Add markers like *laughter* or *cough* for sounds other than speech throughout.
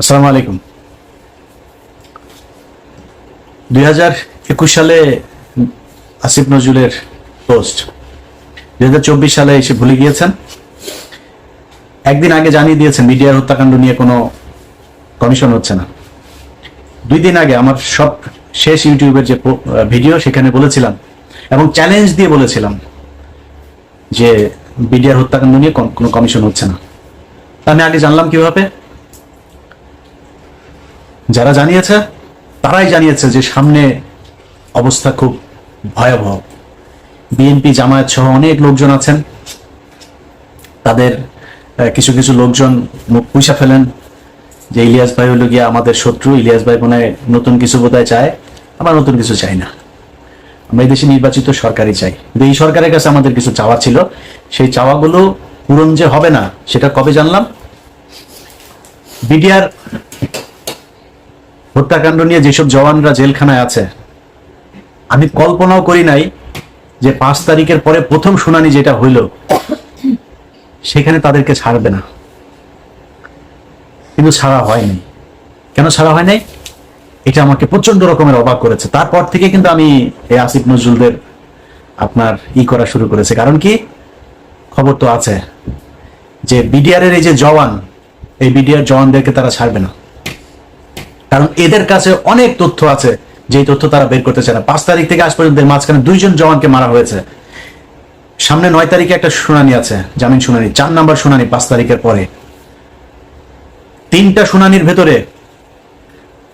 আসসালামু আলাইকুম। দুই হাজার একুশ সালে আসিফ নজরুলের পোস্ট। দুই হাজার চব্বিশ সালে এসে ভুলে গিয়েছেন। একদিন আগে জানিয়ে দিয়েছেন, মিডিয়ার হত্যাকাণ্ড নিয়ে কোনো কমিশন হচ্ছে না। দুই দিন আগে আমার সব শেষ ইউটিউবের যে ভিডিও সেখানে বলেছিলাম এবং চ্যালেঞ্জ দিয়ে বলেছিলাম যে বিডিআর হত্যাকাণ্ড নিয়ে কোনো কমিশন হচ্ছে না। তা আমি আগে জানলাম কীভাবে? যারা জানিয়েছে, তারাই জানিয়েছে যে সামনে অবস্থা খুব ভয়াবহ। বিএনপি, জামায়াত সহ অনেক লোকজন আছেন। তাদের কিছু কিছু লোকজন মুখ পুষা ফেলেন যে ইলিয়াস ভাই হলো গিয়ে আমাদের শত্রু, ইলিয়াস ভাই মনে নতুন কিছু বোধহয় চায় আমরা নতুন কিছু চাই না। আমরা দেশে নির্বাচিত সরকারই চাই। কিন্তু এই সরকারের কাছে আমাদের কিছু চাওয়া ছিল। সেই চাওয়াগুলো পূরণ যে হবে না, সেটা কবে জানলাম? বিডিআর হত্যাকাণ্ড নিয়ে যেসব জওয়ানরা জেলখানায় আছে, আমি কল্পনাও করি নাই যে পাঁচ তারিখের পরে প্রথম শুনানি যেটা হইল, সেখানে তাদেরকে ছাড়বে না। কিন্তু ছাড়া হয়নি কেন ছাড়া হয় নাই? এটা আমাকে প্রচণ্ড রকমের অবাক করেছে। তারপর থেকে কিন্তু আমি এই আসিফ নজরুলদের আপনার ই করা শুরু করেছে। কারণ কি? খবর তো আছে যে বিডিআর এর এই যে জওয়ান, এই বিডিআর জওয়ানদেরকে তারা ছাড়বে না। কারণ এদের কাছে অনেক তথ্য আছে যে তথ্য তারা বের করতে চায় না। পাঁচ তারিখ থেকে আজ পর্যন্ত মাঝখানে দুইজন জওয়ানকে মারা হয়েছে। সামনে নয় তারিখে একটা শুনানি আছে, জামিন শুনানি। চার নাম্বার শুনানি পাঁচ তারিখের পরে। তিনটা শুনানির ভেতরে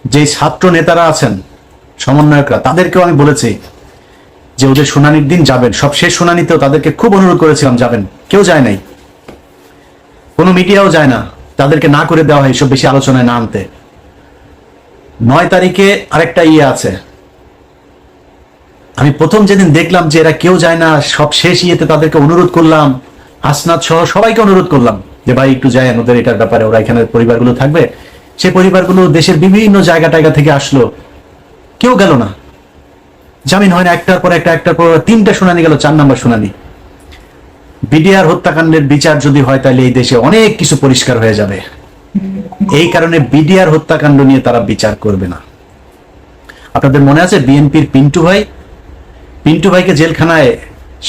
যে ছাত্র নেতারা আছেন, সমন্বয়করা, তাদেরকেও আমি বলেছি যে ওদের শুনানির দিন যাবেন। সব শেষ শুনানিতেও তাদেরকে খুব অনুরোধ করেছিলাম, যাবেন। কেউ যায় নাই। কোনো মিডিয়াও যায় না। তাদেরকে না করে দেওয়া হয়, এসব বেশি আলোচনায় না আনতে। নয় তারিখে আরেকটা ইয়ে আছে। আমি প্রথম যেদিন দেখলাম যে এরা কেউ যায় না, সব শেষ ইয়েতে তাদেরকে অনুরোধ করলাম। আসনাথ সহ সবাইকে অনুরোধ করলাম যে, ভাই, একটু যায় ওদের এটার ব্যাপারে, ওরা এখানে পরিবারগুলো থাকবে। সেই পরিবারগুলো দেশের বিভিন্ন জায়গা টায়গা থেকে আসলো। কেউ গেল না। জামিন হয় না, একটার পর একটা, একটার পর তিনটা শুনানি গেল, চার নাম্বার শুনানি। বিডিআর হত্যাকাণ্ডের বিচার যদি হয়, তাহলে এই দেশে অনেক কিছু পরিষ্কার হয়ে যাবে। এই কারণে বিডিআর হত্যাকাণ্ড নিয়ে তারা বিচার করবে না। আপনাদের মনে আছে বিএনপির পিন্টু ভাই? পিন্টু ভাইকে জেলখানায়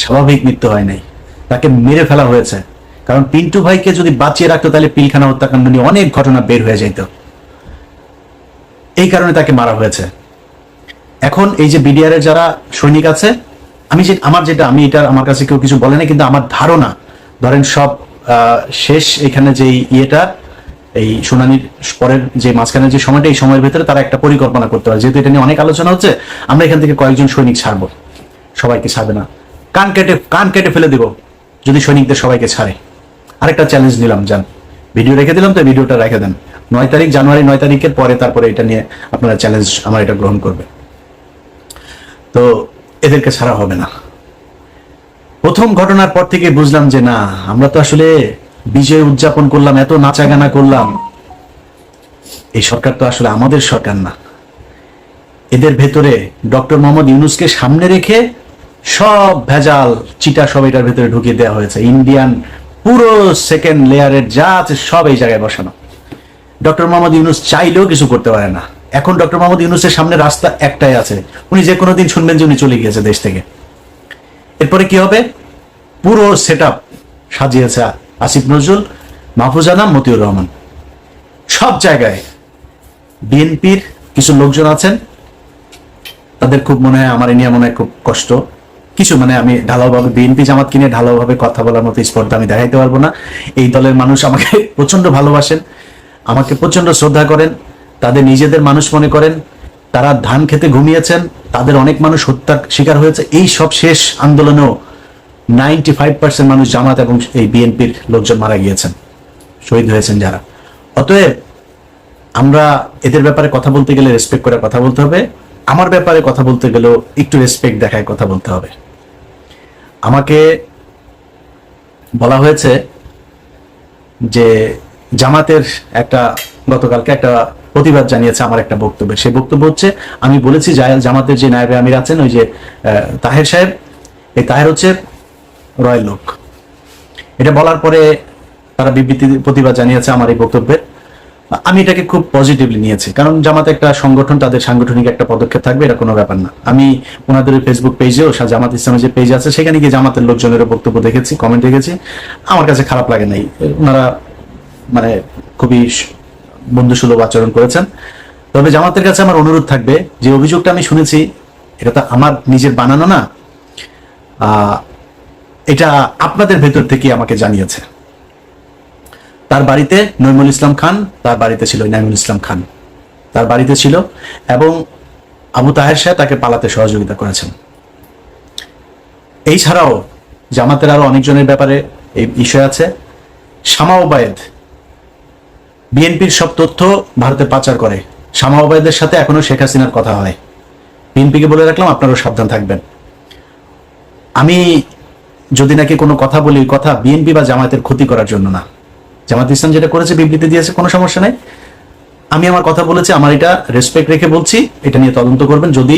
স্বাভাবিক মৃত্যু হয় নাই। তাকে মেরে ফেলা হয়েছে। কারণ পিন্টু ভাইকে যদি বাঁচিয়ে রাখতো, তাহলে পিলখানা হত্যাকাণ্ড নিয়ে অনেক ঘটনা বের হয়ে যেত এই কারণে তাকে মারা হয়েছে। এখন এই যে বিডিআর এর যারা সৈনিক আছে, আমি যে আমার যেটা আমি এটা আমার কাছে কেউ কিছু বলে না কিন্তু আমার ধারণা, ধরেন সব শেষ এখানে যে ইয়েটা এই শুনানির পরের যে মাঝখানে যে সময়টা, এই সময়ের ভেতরে তারা একটা পরিকল্পনা করতে পারে। যেহেতু এটা নিয়ে অনেক আলোচনা হচ্ছে, আমরা এখান থেকে কয়েকজন সৈনিক ছাড়বো। সবাইকে ছাড়বে না। কান কেটে কান কেটে ফেলে দিব, যদি সৈনিকদের সবাইকে ছাড়ে। আরেকটা চ্যালেঞ্জ নিলাম, যান। ভিডিও রেখে দিলাম, তো ভিডিওটা রেখে দেন। নয় তারিখ, জানুয়ারি নয় তারিখের পরে তারপরে এটা নিয়ে আপনারা চ্যালেঞ্জ আমার এটা গ্রহণ করবে। তো এদেরকে ছাড়া হবে না। প্রথম ঘটনার পর থেকে বুঝলাম যে না, আমরা তো আসলে বিজয় উদযাপন করলাম, এত নাচা গানা করলাম। এই সরকার তো আসলে আমাদের সরকার না। এদের ভেতরে ডক্টর মোহাম্মদ ইউনুসকে সামনে রেখে সব ভেজাল চিটা সব এটার ভেতরে ঢুকিয়ে দেওয়া হয়েছে। ইন্ডিয়ান পুরো সেকেন্ড লেয়ারের যা আছে সব এই জায়গায় বসানো। ডক্টর মোহাম্মদ ইউনুস চাইলেও কিছু করতে পারে না। এখন ডক্টর মোহাম্মদ ইউনুসের সামনে রাস্তা একটাই আছে। উনি যে কোনো দিন শুনবেন যে উনি চলে গিয়েছে দেশ থেকে। এরপরে কি হবে? পুরো সেট আপ সাজিয়েছে আসিফ নজরুল মাহফুজানা মতিউর রহমান। সব জায়গায় বিএনপির কিছু লোকজন আছেন। তাদের খুব মনে হয়, আমার নিয়ে মনে হয় খুব কষ্ট। কিছু মানে আমি ঢালাওভাবে বিএনপি জামাত কিনে ঢালাওভাবে কথা বলার মতো স্পর্ধা আমি দেখাইতে পারব না। এই দলের মানুষ আমাকে *laughs* প্রচণ্ড ভালোবাসেন, আমাকে প্রচণ্ড শ্রদ্ধা করেন, তাদের নিজেদের মানুষ মনে করেন, তারা ধান খেতে ঘুমিয়েছেন, তাদের অনেক মানুষ হত্যার শিকার হয়েছে। এই সব শেষ আন্দোলনেও নাইনটি ফাইভ পার্সেন্ট মানুষ জামাত এবং এই বিএনপির লোকজন মারা গিয়েছেন, শহীদ হয়েছেন যারা। অতএব আমরা এদের ব্যাপারে কথা বলতে গেলে রেসপেক্ট করে কথা বলতে হবে। আমার ব্যাপারে কথা বলতে গেলেও একটু রেসপেক্ট দেখায় কথা বলতে হবে। আমাকে বলা হয়েছে যে জামাতের একটা, গতকালকে একটা প্রতিবাদ জানিয়েছে আমার একটা বক্তব্যে। সেই বক্তব্য হচ্ছে, আমি বলেছি জামাতের যে নায়বে আমির আছেন, ওই যে তাহের সাহেব, এই তাহের হচ্ছে রয়েল লোক। এটা বলার পরে তারা বিবৃতি, প্রতিবাদ জানিয়েছে আমার এই বক্তব্যের আমি এটাকে খুব পজিটিভলি নিয়েছি। কারণ জামাত একটা সংগঠন, তাদের সাংগঠনিক একটা পদক্ষেপ থাকবে, এটা কোনো ব্যাপার না। আমি ওনাদের ফেসবুক পেজেও জামাত ইসলামের যে পেজ আছে, সেখানে গিয়ে জামাতের লোকজনের বক্তব্য দেখেছি কমেন্ট দেখেছি। আমার কাছে খারাপ লাগে নাই। ওনারা মানে খুবই বন্ধুসুলভ আচরণ করেছেন। তবে জামাতের কাছে আমার অনুরোধ থাকবে, যে অভিযোগটা আমি শুনেছি, এটা তো আমার নিজের বানানো না। এটা আপনাদের ভেতর থেকে আমাকে জানিয়েছে। তার বাড়িতে নইমুল ইসলাম খান, তার বাড়িতে ছিল নাইমুল ইসলাম খান। তার বাড়িতে ছিল এবং আবু তাহের সাহেব তাকে পালাতে সহযোগিতা করেছেন। এই ছাড়াও জামাতের আরও অনেকজনের ব্যাপারে এই বিষয় আছে। শামা ওবায়েদ, বিএনপির সব তথ্য ভারতে পাচার করে। শামা ওবায়েদের সাথে এখনও শেখ হাসিনার কথা হয়। বিএনপিকে বলে রাখলাম আপনারও সাবধান থাকবেন। আমি যদি নাকি কোনো কথা বলি কথা বিএনপি বা জামায়াতের ক্ষতি করার জন্য না। জামাত ইসলাম যেটা করেছে, বিবৃতি দিয়েছে, কোনো সমস্যা নাই। আমি আমার কথা বলেছি, আমার এটা রেসপেক্ট রেখে বলছি, এটা নিয়ে তদন্ত করবেন। যদি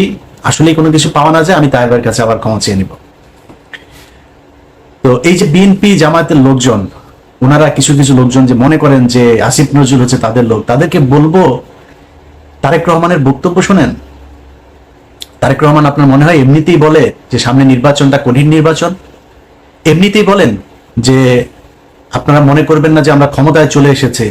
আসলেই কোনো কিছু পাওয়া না যায়, আমি তাহের কাছে আবার ক্ষমা চেয়ে নিব। তো এই যে বিএনপি জামায়াতের লোকজন, ওনারা কিছু কিছু লোকজন যে মনে করেন যে আসিফ নজরুল হচ্ছে তাদের লোক, তাদেরকে বলব, তারেক রহমানের বক্তব্য শোনেন। তারেক রহমান আপনার মনে হয় এমনিতেই বলে যে সামনে নির্বাচনটা কঠিন নির্বাচন। এমনিতেই বলেন যে আপনারা মনে করবেন না যে আমরা ক্ষমতায় চলে এসেছে।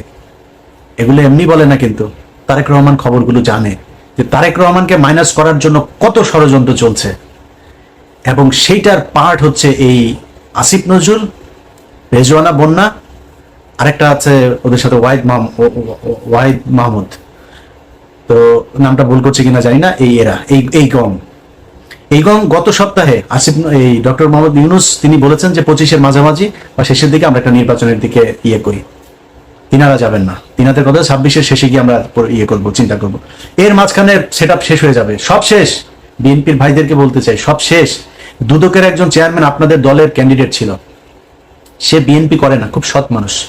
এগুলো এমনি বলে না কিন্তু। তারেক রহমান খবরগুলো জানে যে তারেক রহমানকে মাইনাস করার জন্য কত ষড়যন্ত্র চলছে। এবং সেইটার পার্ট হচ্ছে এই আসিফ নজরুল, রেজওয়ানা বন্যা, আরেকটা আছে ওদের সাথে ওয়াহিদ ওয়াহিদ মাহমুদ। তো নামটা ভুল করছে কিনা জানি না, এই এরা, এই এই গম গম গত সপ্তাহে আসিফ, এই ডক্টর মোহাম্মদ ইউনুস, তিনি বলেছেন যে পঁচিশের মাঝামাঝি বা শেষের দিকে আমরা একটা নির্বাচনের দিকে ইয়ে করি। তিনারা যাবেন না। তিনাদের কথা ছাব্বিশের শেষে গিয়ে আমরা ইয়ে করব, চিন্তা করব। এর মাঝখানে সেট শেষ হয়ে যাবে। সব শেষ। বিএনপির ভাইদেরকে বলতে চাই, সব শেষ। দুদকের একজন চেয়ারম্যান আপনাদের দলের ক্যান্ডিডেট ছিল। সে বিএনপি করে না, খুব সৎ মানুষ।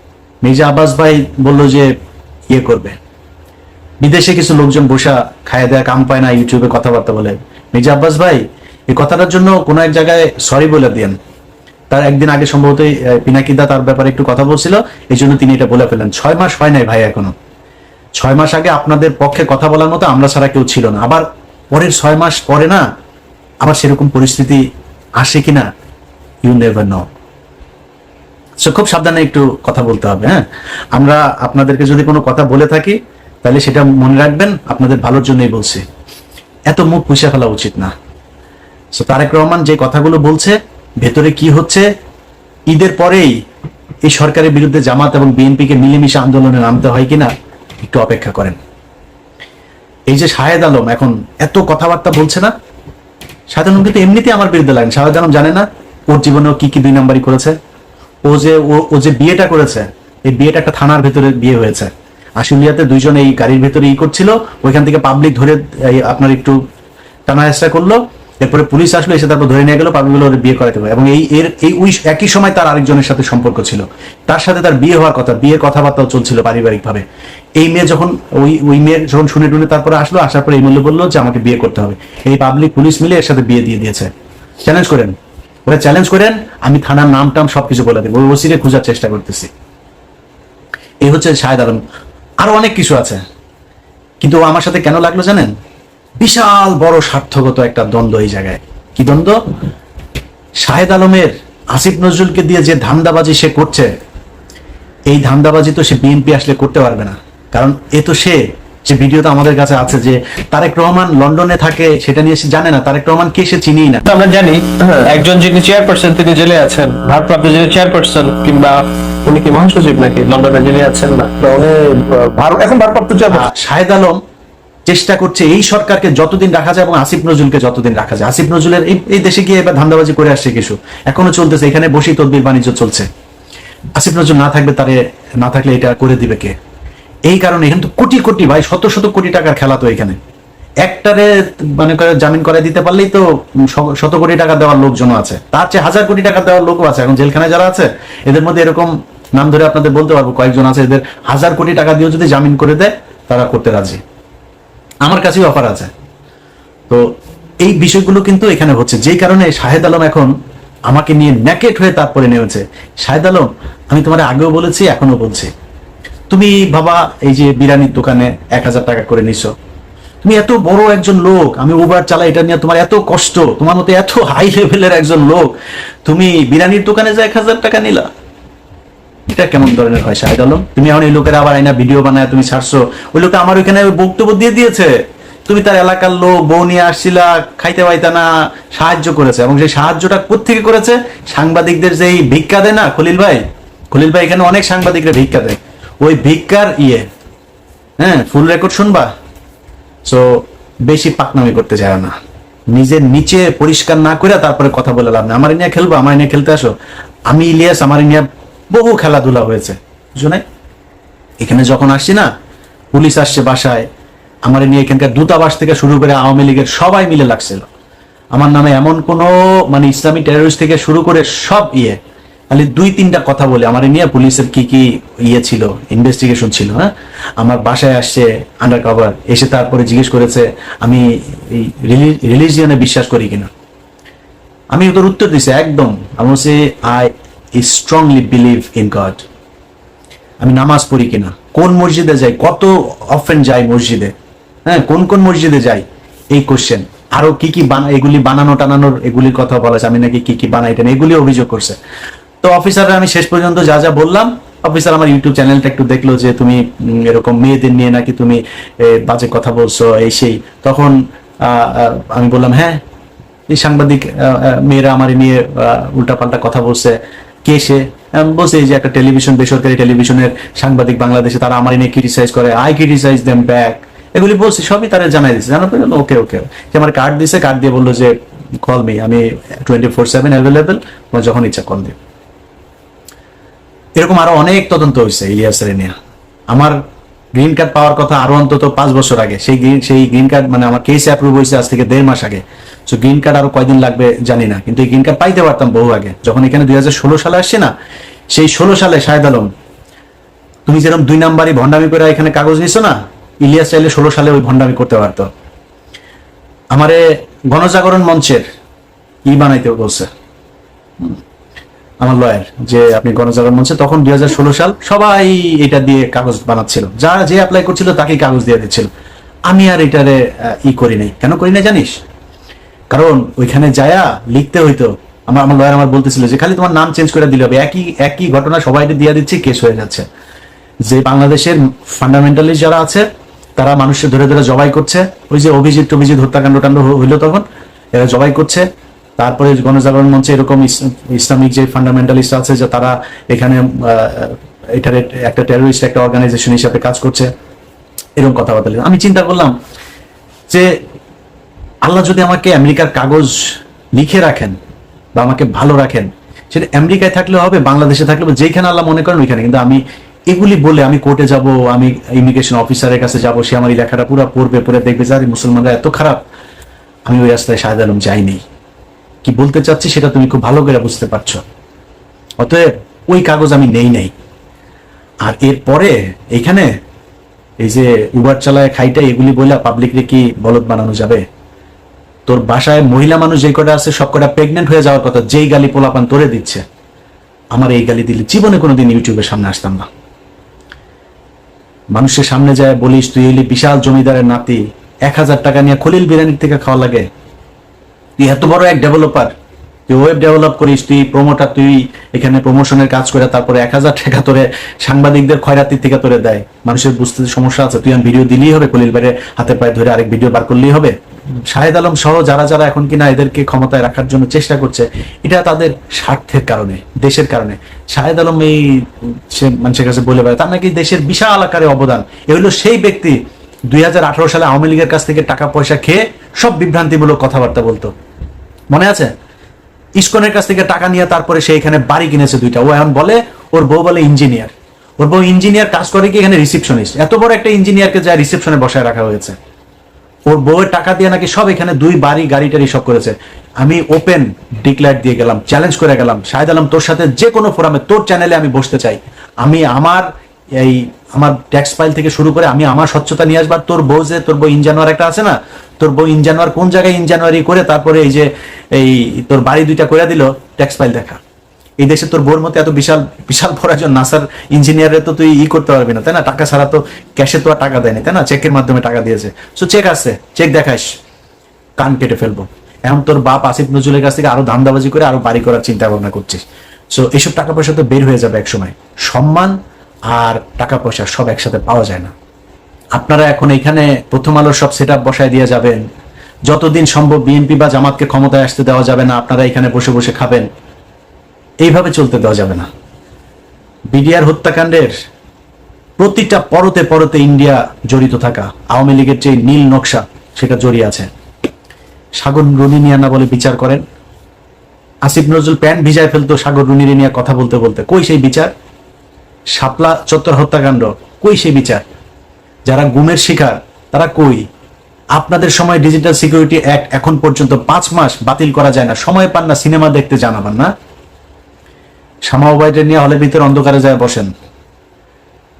মির্জা আব্বাস ভাই বলল যে ইয়ে করবে। বিদেশে কিছু লোকজন বসা খায় দেয়া কাম পায় না, ইউটিউবে কথাবার্তা বলে। মির্জা আব্বাস ভাই, এই কথাটার জন্য কোনো এক জায়গায় সরি বলে দেন। তার একদিন আগে সম্ভবত পিনাকিদা তার ব্যাপারে একটু কথা বলছিল, এই জন্য তিনি এটা বলে ফেলেন। ছয় মাস হয় নাই ভাই এখনও। ছয় মাস আগে আপনাদের পক্ষে কথা বলার মতো আমরা ছাড়া কেউ ছিল না। আবার পরের ছয় মাস পরে না, আবার সেরকম পরিস্থিতি আসে কিনা ইউ নেভার নো সো খুব সাবধানে একটু কথা বলতে হবে হ্যাঁ? আমরা আপনাদেরকে যদি কোনো কথা বলে থাকি, তাহলে সেটা মনে রাখবেন, আপনাদের ভালোর জন্যই বলছি। এত মুখ পুষে ফেলা উচিত না। সো তারেক রহমান যে কথাগুলো বলছে, ভেতরে কি হচ্ছে? ঈদের পরেই এই সরকারের বিরুদ্ধে জামাত এবং বিএনপিকে মিলেমিশে আন্দোলনে নামতে হয় কিনা, একটু অপেক্ষা করেন। এই যে শাহেদ আলম এখন এত কথাবার্তা বলছে না, শাহেদ আলম কিন্তু এমনিতেই আমার বিরুদ্ধে লাগেন। শাহেদ আলম জানে না, ওর জীবনেও কি কি দুই নাম্বারই করেছে। ও যে ও- যে বিয়েটা করেছে, এই বিয়েটা একটা থানার ভেতরে বিয়ে হয়েছে। আশুলিয়াতে দুইজন এই গাড়ির ভেতরে ই করছিল, ওইখান থেকে পাবলিক ধরে আপনার একটু টানা হেসরা করল, এরপরে পুলিশ আসলো, এসে তারপর ধরে নিয়ে গেল পাবলিক বলে বিয়ে করাতে হবে। এবং এই, এর, এই ওই একই সময় তার আরেকজনের সাথে সম্পর্ক ছিল। তার সাথে তার বিয়ে হওয়ার কথা, বিয়ের কথাবার্তাও চলছিল পারিবারিক ভাবে এই মেয়ে যখন, ওই ওই মেয়ের যখন শুনে টুনে তারপরে আসলো, আসার পরে এই মূল্য বলল যে আমাকে বিয়ে করতে হবে। এই পাবলিক পুলিশ মিলে এর সাথে বিয়ে দিয়ে দিয়েছে। চ্যালেঞ্জ করেন। ওরা চ্যালেঞ্জ করেন, আমি থানার নাম টাম সবকিছু বলে দেবো। ওই ওসিকে খোঁজার চেষ্টা করতেছি। এই হচ্ছে শাহেদ আলম। আরও অনেক কিছু আছে। কিন্তু আমার সাথে কেন লাগল জানেন? বিশাল বড় স্বার্থগত একটা দ্বন্দ্ব এই জায়গায়। কি দ্বন্দ্ব? শাহেদ আলমের, আসিফ নজরুলকে দিয়ে যে ধান্দাবাজি সে করছে, এই ধান্দাবাজি তো সে বিএনপি আসলে করতে পারবে না। কারণ এ তো সে যে ভিডিও তো আমাদের কাছে আছে যে তারেক রহমান লন্ডনে থাকে সেটা নিয়ে সে জানে না। তারেক রহমান কে সে চিনিই না। তো আমরা জানি একজন যিনি চেয়ারপারসন তিনি জেলে আছেন। ভারপ্রাপ্ত যিনি চেয়ারপারসন কিংবা উনি কি মহাসচিব নাকি? লন্ডনে জেলে আছেন না। এখন ভারপ্রাপ্ত চেয়ারম্যান আহ, শাহেদ আলম চেষ্টা করছে এই সরকারকে যতদিন রাখা যায় এবং আসিফ নজরুলকে যতদিন রাখা যায়। আসিফ নজরুলের এই- এই দেশে গিয়ে এবার ধান্দাবাজি করে আসছে কিছু। এখনও চলতেছে এখানে বসেই তদবির বাণিজ্য চলছে। আসিফ নজরুল না থাকবে তারে না থাকলে এটা করে দিবে কে? এই কারণে এখানে তো কোটি কোটি ভাই, শত শত কোটি টাকার খেলা তো এখানে। একটারে মানে জামিন করে দিতে পারলেই তো শত কোটি টাকা দেওয়ার লোকজন আছে। তার চেয়ে হাজার কোটি টাকা দেওয়ার লোকও আছে। এখন জেলখানায় যারা আছে, এদের মধ্যে এরকম নাম ধরে আপনাদের বলতে পারব, কয়েকজন আছে, এদের হাজার কোটি টাকা দিয়েও যদি জামিন করে দেয়, তারা করতে রাজি। আমার কাছেও অফার আছে। তো এই বিষয়গুলো কিন্তু এখানে হচ্ছে। যেই কারণে শাহেদ আলম এখন আমাকে নিয়ে ন্যাকেট হয়ে তারপরে নেমেছে। শাহেদ আলম, আমি তোমার আগেও বলেছি এখনও বলছি। তুমি বাবা, এই যে বিরিয়ানির দোকানে এক হাজার টাকা করে নিছো। তুমি এত বড় একজন লোক, আমি উবার চালাই, এটা নিয়ে তোমার এত কষ্ট, তোমার মতো এত হাই লেভেলের একজন লোক। তুমি বিরিয়ানির দোকানে যে এক হাজার টাকা নিলা, এটা কেমন ধরনের হয়, শাহেদ আলম? তুমি এখন এই লোকের আবার আইনা ভিডিও বানায় তুমি ছাড়ছো। ওই লোকটা আমার ওইখানে বক্তব্য দিয়ে দিয়েছে। তুমি তার এলাকার লোক, বউ নিয়ে আসছিলা, খাইতে পাইতা না, সাহায্য করেছে। এবং সেই সাহায্যটা কোথেকে করেছে? সাংবাদিকদের যেই ভিক্ষা দেয় না, খলিল ভাই? খলিল ভাই এখানে অনেক সাংবাদিকরা ভিক্ষা দেয়। ওই ভিক্ষার ইয়ে হ্যাঁ ফুল রেকর্ড শুনবা? সো বেশি পাকনামি করতে চায় না। নিজের নিচে পরিষ্কার না করে তারপরে কথা বলে লাভ না আমার নিয়ে খেলব, আমার নিয়ে খেলতে আসো। আমি ইলিয়াস, আমার নিয়ে বহু খেলাধুলা হয়েছে। বুঝো? এখানে যখন আসছি না, পুলিশ আসছে বাসায়। আমার নিয়ে এখানকার দূতাবাস থেকে শুরু করে আওয়ামী লীগের সবাই মিলে লাগছিল। আমার নামে এমন কোন মানে ইসলামী টেরোরিস্ট থেকে শুরু করে সব ইয়ে। খালি দুই, তিনটা কথা বলে। আমার নিয়ে পুলিশের কি কি ইয়ে ছিল? ইনভেস্টিগেশন ছিল হ্যাঁ? আমার বাসায় আসছে আন্ডার কভার এসে তারপরে জিজ্ঞেস করেছে, আমি রিলিজিয়ানে বিশ্বাস করি কিনা? আমি ওদের উত্তর দিছি, একদম। আমি বলছি I strongly believe in God আমি নামাজ পড়ি কিনা? কোন মসজিদে যাই? কত অফেন যাই মসজিদে? হ্যাঁ কোন কোন মসজিদে যাই? এই কোশ্চেন আরও কি কি বানা, এগুলি বানানো টানানোর এগুলির কথা বলা আমি নাকি কি কি বানাইতেন এগুলি অভিযোগ করছে। তো অফিসাররা আমি শেষ পর্যন্ত যা যা বললাম অফিসার আমার ইউটিউব চ্যানেলটা একটু দেখল যে তুমি এরকম মেয়েদের নিয়ে নাকি তুমি বাজে কথা বলছো, এই সেই। তখন আমি বললাম হ্যাঁ এই সাংবাদিক মেয়েরা আমার নিয়ে উল্টাপাল্টা কথা বলছে। কে সে? বলছি, এই যে একটা টেলিভিশন, বেসরকারি টেলিভিশনের সাংবাদিক বাংলাদেশে, তারা আমার নিয়ে ক্রিটিসাইজ করে। আই ক্রিটিসাইজ দেম ব্যাক এগুলি বলছি, সবই তারা জানাই দিচ্ছে জানার পরে ওকে ওকে সে আমার কার্ড দিছে কার্ড দিয়ে বলল যে কল মি আমি টোয়েন্টি ফোর সেভেন অ্যাভেলেবেল যখন ইচ্ছা কল দিও। এরকম আরও অনেক তদন্ত হয়েছে ইলিয়াসের নিয়ে আমার গ্রিন কার্ড পাওয়ার কথা আরও অন্তত পাঁচ বছর আগে। সেই গ্রিন সেই গ্রিন কার্ড মানে আমার কেস অ্যাপ্রুভ হয়েছে আজ থেকে দেড় মাস আগে। সো গ্রিন কার্ড আরও কয়দিন লাগবে জানি না। কিন্তু এই গ্রিন কার্ড পাইতে পারতাম বহু আগে। যখন এখানে দুই হাজার ষোলো সালে আসছে না, সেই ষোলো সালে শাহেদ আলম, তুমি যেরকম দুই নাম্বারই ভণ্ডামি করে এখানে কাগজ নিছো না, ইলিয়াস চাইলে ষোলো সালে ওই ভণ্ডামি করতে পারতো। আমারে গণজাগরণ মঞ্চের ই বানাইতে বলছে। আমার লয়ার যে আপনি গণজাগরণ মঞ্চে, তখন দুই হাজার ষোলো সাল সবাই এটা দিয়ে কাগজ বানাচ্ছিল। যারা যে অ্যাপ্লাই করছিল, তাকেই কাগজ দিয়ে দিচ্ছিল। আমি আর এটারে ই করি নাই। কেন করি না জানিস? কারণ ওইখানে যায়া লিখতে হইতো। আমার আমার লয়ার আমার বলতেছিল যে, খালি তোমার নাম চেঞ্জ করে দিলে হবে। একই একই ঘটনা সবাই দিয়ে দিচ্ছে কেস হয়ে যাচ্ছে। যে বাংলাদেশের ফান্ডামেন্টালিস্ট যারা আছে, তারা মানুষের ধরে ধরে জবাই করছে। ওই যে অভিজিৎ অভিজিৎ হত্যাকাণ্ড টাণ্ড হইল তখন, এরা জবাই করছে। তারপরে গণজাগরণ মঞ্চে এরকম ইস- ইসলামিক যে ফান্ডামেন্টালিস্ট আছে, যে তারা এখানে এটার একটা টেরোরিস্ট একটা অর্গানাইজেশন হিসাবে কাজ করছে, এরকম কথাবার্তা। আমি চিন্তা করলাম যে আল্লাহ যদি আমাকে আমেরিকার কাগজ লিখে রাখেন বা আমাকে ভালো রাখেন, সেটা আমেরিকায় থাকলে হবে, বাংলাদেশে থাকলে যেখানে আল্লাহ মনে করেন ওইখানে। কিন্তু আমি এগুলি বলে আমি কোর্টে যাব, আমি ইমিগ্রেশন অফিসারের কাছে যাব, সে আমার এই লেখাটা পুরো পড়বে, পড়ে দেখবে যে মুসলমানরা এত খারাপ। আমি ওই রাস্তায় শাহেদ আলম যাইনি। কি বলতে চাচ্ছি সেটা তুমি খুব ভালো করে বুঝতে পারছ। অতএব ওই কাগজ আমি নেই নাই। আর এরপরে এখানে এই যে উবার চালায় খাইটা এগুলি বলে পাবলিকরে কি বলদ বানানো যাবে? তোর বাসায় মহিলা মানুষ যে কটা আছে সব কটা প্রেগনেন্ট হয়ে যাওয়ার কথা যেই গালি পোলাপান তোরে দিচ্ছে। আমার এই গালি দিলে জীবনে কোনোদিন ইউটিউবের সামনে আসতাম না। মানুষের সামনে যায় বলিস, তুই এলি বিশাল জমিদারের নাতি, এক হাজার টাকা নিয়ে খলিল বিরিয়ানির থেকে খাওয়া লাগে তুই এত বড় এক ডেভেলপার তুই ওয়েব ডেভেলপ করিস, তুই প্রমোটার তুই এখানে প্রমোশনের কাজ করে তারপরে এক হাজার টাকা তোরে সাংবাদিকদের খয়রাতির থেকে তোরে দেয়। মানুষের বুঝতে সমস্যা আছে, তুই আমি ভিডিও দিলেই হবে, কলিল বাইরে হাতে পায়ে ধরে আরেক ভিডিও বার করলেই হবে। শাহেদ আলম সহ যারা যারা এখন কিনা এদেরকে ক্ষমতায় রাখার জন্য চেষ্টা করছে, এটা তাদের স্বার্থের কারণে, দেশের কারণে। শাহেদ আলম এই সে মানুষের কাছে বলে বেড়ায়, তার নাকি দেশের বিশাল আকারে অবদান। এ হলো সেই ব্যক্তি দুই হাজার আঠারো সালে আওয়ামী লীগের কাছ থেকে টাকা পয়সা খেয়ে সব বিভ্রান্তিমূলক কথাবার্তা বলতো। মনে আছে? ইস্কনের কাছ থেকে টাকা নিয়ে তারপরে সে এখানে বাড়ি কিনেছে দুইটা। ও এখন বলে, ওর বউ বলে ইঞ্জিনিয়ার। ওর বউ ইঞ্জিনিয়ার কাজ করে কি এখানে রিসেপশনিস্ট? এত বড় একটা ইঞ্জিনিয়ারকে যা রিসেপশনে বসায় রাখা হয়েছে। ওর বউয়ের টাকা দিয়ে নাকি সব এখানে দুই বাড়ি, গাড়ি টাড়ি সব করেছে। আমি ওপেন ডিক্লেয়ার দিয়ে গেলাম চ্যালেঞ্জ করে গেলাম, শাহেদ আলম, তোর সাথে যে কোনো ফোরামে তোর চ্যানেলে আমি বসতে চাই। আমি আমার এই আমার ট্যাক্স ফাইল থেকে শুরু করে আমি আমার স্বচ্ছতা নিয়ে আসবার তোর বউ যে, তোর বউ ইনজানুয়ার একটা আছে না, তোর বউ ইনজানুয়ার কোন জায়গায় ইনজানুয়ারি করে তারপরে এই যে, এই তোর বাড়ি দুইটা করে দিল ট্যাক্স ফাইল দেখা। এই দেশে তোর বোর মতো এত বিশাল বিশাল বড় একজন নাসার ইঞ্জিনিয়ারের তো তুই ই করতে পারবি না, তাই না? টাকা ছাড়া তো ক্যাশে তো আর টাকা দেয়নি তাই না? চেকের মাধ্যমে টাকা দিয়েছে। সো চেক আছে চেক দেখাস, কান কেটে ফেলব। এখন তোর বাপ আসিফ নজরুলের কাছ থেকে আরও ধান্দাবাজি করে আরও বাড়ি করার চিন্তা ভাবনা করছিস। সো এইসব টাকা পয়সা তো বের হয়ে যাবে একসময়। সম্মান আর টাকা পয়সা সব একসাথে পাওয়া যায় না। আপনারা এখন এখানে প্রথম আলোর সব সেট আপ বসায় দিয়ে যাবেন। যতদিন সম্ভব বিএনপি বা জামাতকে ক্ষমতায় আসতে দেওয়া যাবে না, আপনারা এখানে বসে বসে খাবেন। এইভাবে চলতে দেওয়া যাবে না। বিডিআর হত্যাকাণ্ডের প্রতিটা পরতে পরতে ইন্ডিয়া জড়িত থাকা, আওয়ামী লীগের যে নীল নকশা, সেটা জড়িয়ে আছে। সাগর রুনি নিয়ানা বলে বিচার করেন। আসিফ নজরুল প্যান্ট ভিজায় ফেলতো সাগর রুনিরে নিয়ে কথা বলতে বলতে। কই সেই বিচার? শাপলা চত্বর হত্যাকাণ্ড, কই সেই বিচার? যারা গুমের শিকার, তারা কই? আপনাদের সময় ডিজিটাল সিকিউরিটি অ্যাক্ট এখন পর্যন্ত পাঁচ মাস বাতিল করা যায় না। সময় পান না, সিনেমা দেখতে জানাবেন, না? ওবাইডের নিয়ে হলের ভিতরে অন্ধকারে যায় বসেন।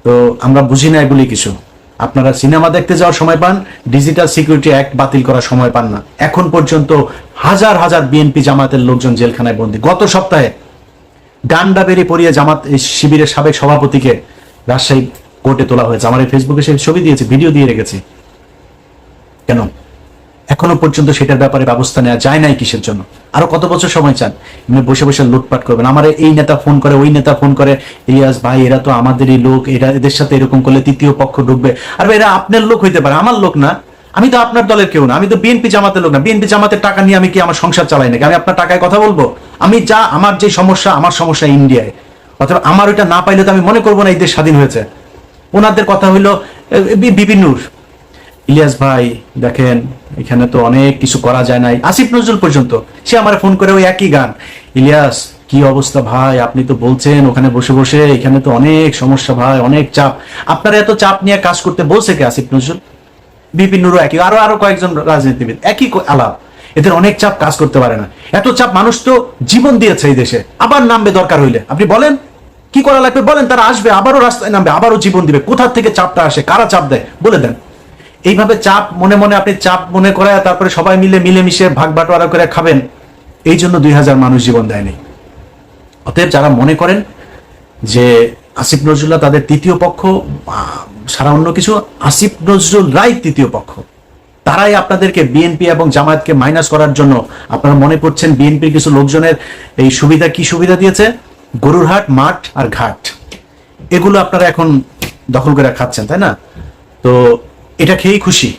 তো আমরা বুঝি না এগুলি কিছু। আপনারা সিনেমা দেখতে যাওয়ার সময় পান ডিজিটাল সিকিউরিটি অ্যাক্ট বাতিল করার সময় পান না। এখন পর্যন্ত হাজার হাজার বিএনপি জামাতের লোকজন জেলখানায় বন্দী। গত সপ্তাহে ডান্ডা বেরিয়ে পড়িয়ে জামাত শিবিরের সাবেক সভাপতিকে রাজশাহী কোর্টে তোলা হয়েছে। আমার এই ফেসবুকে সেই ছবি দিয়েছে, ভিডিও দিয়ে রেখেছি। কেন? এখনও পর্যন্ত সেটার ব্যাপারে ব্যবস্থা নেওয়া যায় নাই কিসের জন্য? আরও কত বছর সময় চান? এমনি বসে বসে লুটপাট করবেন। আমার এই নেতা ফোন করে, ওই নেতা ফোন করে ইলিয়াস ভাই, এরা তো আমাদেরই লোক, এরা এদের সাথে এরকম করলে তৃতীয় পক্ষ ঢুকবে। আর এরা আপনার লোক হইতে পারে, আমার লোক না। আমি তো আপনার দলের কেউ না, আমি তো বিএনপি জামাতের লোক না। বিএনপি জামাতের টাকা নিয়ে আমি কি আমার সংসার চালাই নাকি? আমি আপনার টাকায় কথা বলব? আমি যা, আমার যে সমস্যা, আমার সমস্যা ইন্ডিয়ায়। অথবা আমার ওইটা না পাইলে তো আমি মনে করব না এই দেশ স্বাধীন হয়েছে। ওনাদের কথা হইল বিপিনুর ইলিয়াস ভাই, দেখেন, এখানে তো অনেক কিছু করা যায় নাই। আসিফ নজরুল পর্যন্ত, সে আমার ফোন করে ওই একই গান। ইলিয়াস, কি অবস্থা ভাই? আপনি তো বলছেন ওখানে বসে বসে, এখানে তো অনেক সমস্যা ভাই, অনেক চাপ। আপনারা এত চাপ নিয়ে কাজ করতে বলছে কে আসিফ নজরুল? বিপিন একই, আরও আরও কয়েকজন রাজনীতিবিদ, একই আলাপ। এদের অনেক চাপ কাজ করতে পারে না। এত চাপ মানুষ তো জীবন দিয়েছে এই দেশে। আবার নামবে দরকার হইলে। আপনি বলেন, কি করা লাগবে? বলেন, তারা আসবে, আবারও রাস্তায় নামবে, আবারও জীবন দিবে। কোথা থেকে চাপটা আসে? কারা চাপ দেয়? বলে দেন। এইভাবে চাপ, মনে মনে আপনি চাপ মনে করে তারপরে সবাই মিলে মিলেমিশে ভাগ বাটোয়ারা করে খাবেন। এই জন্য দুই হাজার মানুষ জীবন দেয়নি। অতএব যারা মনে করেন যে আসিফ নজরুল্লাহ তাদের তৃতীয় পক্ষ সারা অন্য কিছু, আসিফ নজরুল রায় তৃতীয় পক্ষ। তারাই আপনাদেরকে বিএনপি এবং জামায়াতকে মাইনাস করার জন্য, আপনারা মনে করছেন বিএনপির কিছু লোকজনের এই সুবিধা কি সুবিধা দিয়েছে? গরুরহাট, মাঠ আর ঘাট। এগুলো আপনারা এখন দখল করে খাচ্ছেন, তাই না? তো এটা খেয়েই খুশি।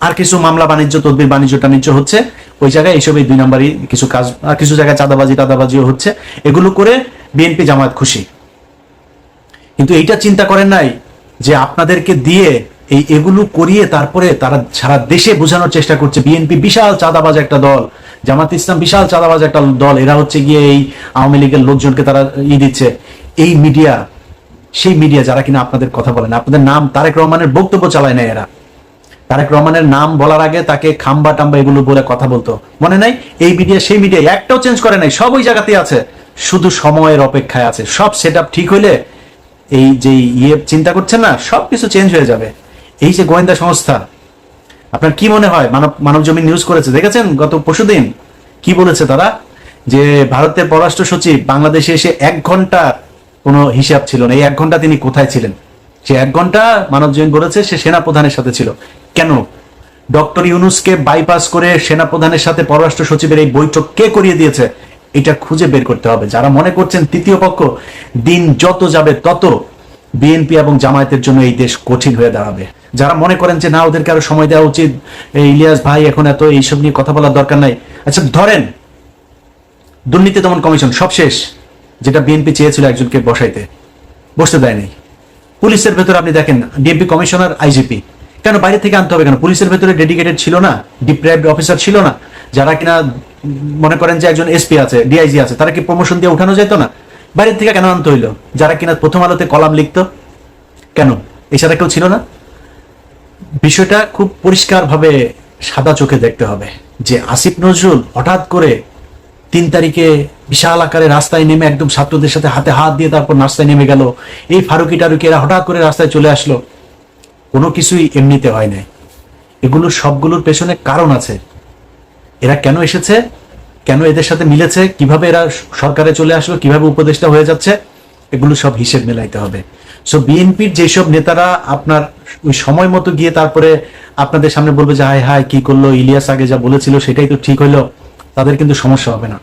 আর কিছু মামলা বাণিজ্য, তদবির বাণিজ্য টাণিজ্য হচ্ছে, ওই জায়গায় এইসব এই দুই নাম্বারই কিছু কাজ, আর কিছু জায়গায় চাঁদাবাজি, টাদাবাজিও হচ্ছে। এগুলো করে বিএনপি জামায়াত খুশি। কিন্তু এইটা চিন্তা করেন নাই যে আপনাদেরকে দিয়ে এই এগুলো করিয়ে তারপরে তারা সারা দেশে বোঝানোর চেষ্টা করছে। বিএনপি বিশাল চাঁদাবাজ একটা দল, জামাত ইসলাম বিশাল চাঁদাবাজ একটা দল, এরা হচ্ছে গিয়ে এই আওয়ামী লীগের লোকজনকে তারা ই দিচ্ছে। এই মিডিয়া, সেই মিডিয়া যারা কিনা আপনাদের কথা বলেন আপনাদের নাম তারেক রহমানের বক্তব্য চালায় না এরা। তারেক রহমানের নাম বলার আগে তাকে খাম্বা টাম্বা এগুলো বলে কথা বলতো। মনে নাই? এই মিডিয়া, সেই মিডিয়া একটাও চেঞ্জ করে নাই, সব ওই জায়গাতেই আছে। শুধু সময়ের অপেক্ষায় আছে। সব সেট ঠিক হইলে এই যে ইয়ে চিন্তা করছেন না সব কিছু চেঞ্জ হয়ে যাবে। এই যে গোয়েন্দা সংস্থা, আপনার কি মনে হয়? মানব মানব জমি নিউজ করেছে, দেখেছেন? গত পরশুদিন কি বলেছে তারা? যে ভারতের পররাষ্ট্র সচিব বাংলাদেশে এসে এক ঘণ্টা কোনো হিসাব ছিল না। এই এক ঘণ্টা তিনি কোথায় ছিলেন? সে এক ঘণ্টা মানব জমিন বলেছে সে সেনা প্রধানের সাথে ছিল। কেন? ডক্টর ইউনুসকে বাইপাস করে সেনা প্রধানের সাথে পররাষ্ট্র সচিবের এই বৈঠক কে করিয়ে দিয়েছে? এটা খুঁজে বের করতে হবে। যারা মনে করছেন তৃতীয় পক্ষ, দিন যত যাবে তত বিএনপি এবং জামায়াতের জন্য এই দেশ কঠিন হয়ে দাঁড়াবে। যারা মনে করেন যে না, ওদেরকে আরও সময় দেওয়া উচিত ইলিয়াস ভাই এখন এত এইসব নিয়ে কথা বলার দরকার নাই। আচ্ছা ধরেন দুর্নীতি দমন কমিশন, সব শেষ, যেটা বিএনপি চেয়েছিল একজনকে বসাইতে, বসতে দেয়নি। পুলিশের ভেতরে আপনি দেখেন ডিএমপি কমিশনার, আইজিপি। কেন বাইরে থেকে আনতে হবে কেন? পুলিশের ভেতরে ডেডিকেটেড ছিল না, ডিপ্রাইভড অফিসার ছিল না, যারা কিনা মনে করেন যে একজন এসপি আছে ডিআইজি আছে, তারা কি প্রমোশন দিয়ে উঠানো যেত না? বাইরের থেকে কেন আনতে হইল? যারা কিনা প্রথম আলোতে কলাম লিখতো? কেন? এছাড়া কেউ ছিল না? বিষয়টা খুব পরিষ্কারভাবে সাদা চোখে দেখতে হবে যে আসিফ নজরুল হঠাৎ করে তিন তারিখে বিশাল আকারে রাস্তায় নেমে একদম ছাত্রদের সাথে হাতে হাত দিয়ে তারপর রাস্তায় নেমে গেল। এই ফারুকি টারুকি এরা হঠাৎ করে রাস্তায় চলে আসলো। কোনো কিছুই এমনিতে হয় নাই। এগুলোর সবগুলোর পেছনে কারণ আছে। এরা কেন এসেছে? কেন এদের সাথে মিলেছে? কীভাবে এরা সরকারে চলে আসলো? কীভাবে উপদেষ্টা হয়ে যাচ্ছে? এগুলো সব হিসেব মেলাইতে হবে। সো বিএনপির যেসব নেতারা আপনার ওই সময় মতো গিয়ে তারপরে আপনাদের সামনে বলবে যে হায় হায়, কি করল? ইলিয়াস আগে যা বলেছিল সেটাই তো ঠিক হইল তাদের কিন্তু সমস্যা হবে না।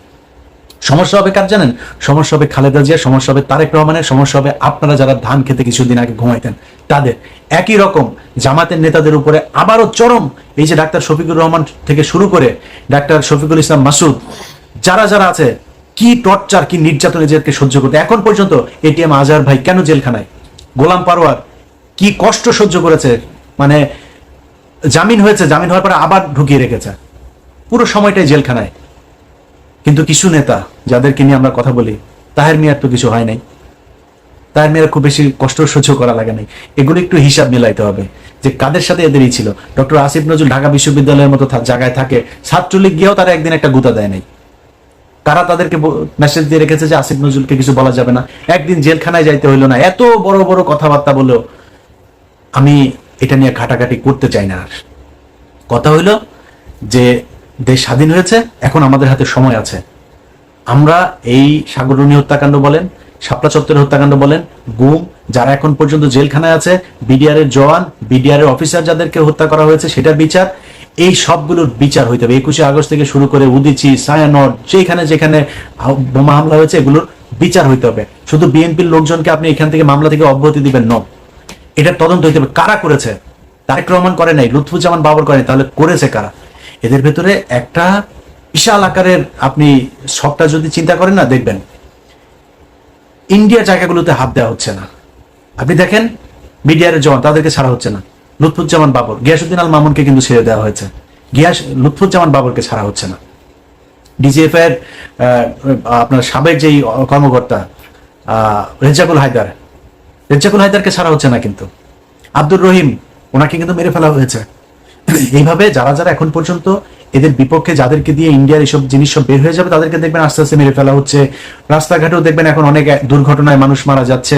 সমস্যা হবে কার জানেন? সমস্যা হবে খালেদা জিয়া, সমস্যা হবে তারেক রহমানের, সমস্যা হবে আপনারা যারা ধান খেতে কিছুদিন আগে ঘুমাইতেন, তাদের। একই রকম জামাতের নেতাদের উপরে আবারও চরম এই যে ডাক্তার শফিকুর রহমান থেকে শুরু করে ডাক্তার শফিকুল ইসলাম মাসুদ, যারা যারা আছে, কি টর্চার, কি নির্যাতন এদেরকে সহ্য করতে এখন পর্যন্ত এটিএম আজহার ভাই কেন জেলখানায়? গোলাম পারোয়ার কি কষ্ট সহ্য করেছে? মানে জামিন হয়েছে, জামিন হওয়ার পরে আবার ঢুকিয়ে রেখেছে। পুরো সময়টাই জেলখানায়। কিন্তু কিছু নেতা যাদেরকে নিয়ে আমরা কথা বলি, তাহের মিয়ার তো কিছু হয় নাই। তাহের মিয়ার খুব বেশি কষ্ট সহ্য করা লাগে নাই। এগুলো একটু হিসাব মিলাইতে হবে যে কাদের সাথে এদেরই ছিল। ডক্টর আসিফ নজরুল ঢাকা বিশ্ববিদ্যালয়ের মতো জায়গায় থাকে, ছাত্রলীগ গিয়েও তারা একদিন একটা গুতা দেয় নাই। তারা তাদেরকে মেসেজ দিয়ে রেখেছে যে আসিফ নজরুলকে কিছু বলা যাবে না? একদিন জেলখানায় যাইতে হইল না। এত বড় বড় কথাবার্তা বলেও আমি এটা নিয়ে ঘাটাঘাটি করতে চাই না আর। কথা হইল যে দেশ স্বাধীন হয়েছে, এখন আমাদের হাতে সময় আছে। আমরা এই সাগরণী হত্যাকাণ্ড বলেন, শাপলা চত্বরের হত্যাকাণ্ড বলেন, গুম, যারা এখন পর্যন্ত জেলখানায় আছে বিডিআর এর জওয়ান বিডিআর এর অফিসার যাদেরকে হত্যা করা হয়েছে সেটার বিচার। এই সবগুলোর বিচার হইতে হবে। একুশে আগস্ট থেকে শুরু করে উদিচি সায়ানট যেখানে যেখানে বোমা হামলা হয়েছে, এগুলোর বিচার হইতে হবে। শুধু বিএনপির লোকজনকে আপনি এখান থেকে মামলা থেকে অব্যাহতি দিবেন, ন। এটা তদন্ত হইতে হবে। কারা করেছে? তারেক রহমান করে নাই, লুৎফুজ্জামান বাবর করে নাই, তাহলে করেছে কারা? এদের ভেতরে একটা বিশাল আকারের আপনি সবটা যদি চিন্তা করেন না, দেখবেন ইন্ডিয়ার জায়গাগুলোতে হাত দেওয়া হচ্ছে না। আপনি দেখেন বিডিআর জওয়ান তাদেরকে ছাড়া হচ্ছে না। লুৎফুজ্জামান বাবর, গিয়াসুদ্দিন আল মামুনকে কিন্তু ছেড়ে দেওয়া হয়েছে। গিয়াস, লুৎফুজ্জামান বাবরকে ছাড়া হচ্ছে না। ডিজিএফ এর আপনার সাবেক যেই কর্মকর্তা রেজাকুল হায়দার রেজাকুল হায়দারকে ছাড়া হচ্ছে না কিন্তু। আব্দুর রহিম, ওনাকে কিন্তু মেরে ফেলা হয়েছে। এইভাবে যারা যারা এখন পর্যন্ত এদের বিপক্ষে যাদেরকে দিয়ে ইন্ডিয়ার এইসব জিনিস সব বের হয়ে যাবে, তাদেরকে দেখবেন আস্তে আস্তে মেরে ফেলা হচ্ছে। রাস্তাঘাটেও দেখবেন এখন অনেক দুর্ঘটনায় মানুষ মারা যাচ্ছে।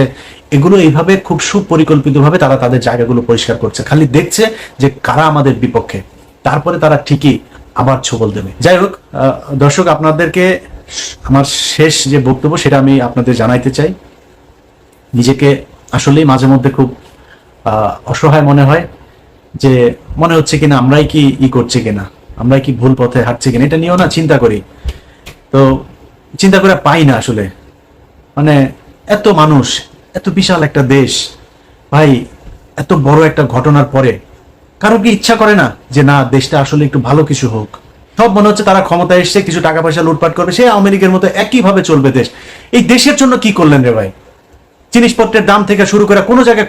এগুলো এইভাবে খুব সুপরিকল্পিতভাবে তারা তাদের জায়গাগুলো পরিষ্কার করছে। খালি দেখছে যে কারা আমাদের বিপক্ষে। তারপরে তারা ঠিকই আবার ছবল দেবে। যাই হোক দর্শক, আপনাদেরকে আমার শেষ যে বক্তব্য সেটা আমি আপনাদের জানাইতে চাই। নিজেকে আসলেই মাঝে মধ্যে খুব অসহায় মনে হয়। যে মনে হচ্ছে কিনা, আমরাই কি ই করছি কিনা, আমরাই কি ভুল পথে হাঁটছি কিনা, এটা নিয়েও না চিন্তা করি। তো চিন্তা করে পাই না আসলে। মানে এত মানুষ, এত বিশাল একটা দেশ, ভাই, এত বড় একটা ঘটনার পরে কারও কি ইচ্ছা করে না যে না, দেশটা আসলে একটু ভালো কিছু হোক? সব মনে হচ্ছে তারা ক্ষমতায় এসছে, কিছু টাকা পয়সা লুটপাট করবে, সে আমেরিকার মতো একইভাবে চলবে দেশ। এই দেশের জন্য কি করলেন রে ভাই? জিনিসপত্রের দাম থেকে শুরু করে কোনো জায়গায়